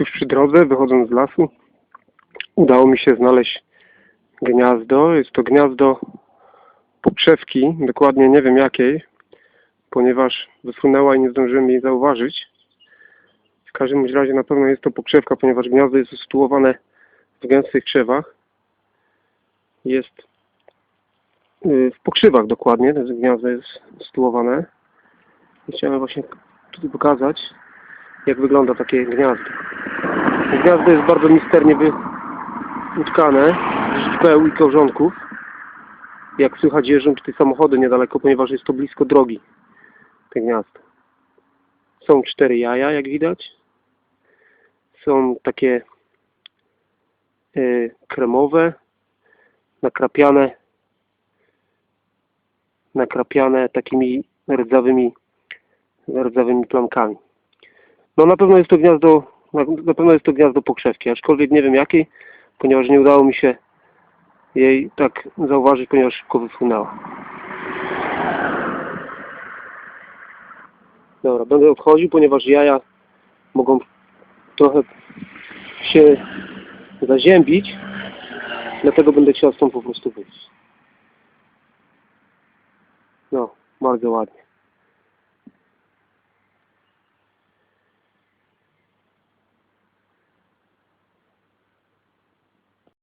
tuż przy drodze, wychodząc z lasu, udało mi się znaleźć gniazdo. Jest to gniazdo pokrzewki, dokładnie nie wiem jakiej, ponieważ wysunęła i nie zdążyłem jej zauważyć. W każdym razie na pewno jest to pokrzewka, ponieważ gniazdo jest usytuowane w gęstych krzewach. Jest y, w pokrzywach dokładnie, to gniazdo jest sytuowane. Chciałem właśnie tutaj pokazać, jak wygląda takie gniazdo. Gniazdo jest bardzo misternie utkane z szpeł i korzonków. Jak słychać jeżdżą tutaj samochody niedaleko, ponieważ jest to blisko drogi, te gniazdo. Są cztery jaja, jak widać. Są takie y, kremowe, nakrapiane nakrapiane takimi rdzawymi rdzawymi plamkami. No na pewno jest to gniazdo na, na pewno jest to gniazdo pokrzewki, aczkolwiek nie wiem jakiej, ponieważ nie udało mi się jej tak zauważyć, ponieważ szybko wysunęła. Dobra, będę odchodził, ponieważ jaja mogą trochę się zaziębić, dlatego będę chciał stąd po prostu wyjść. No, bardzo ładnie.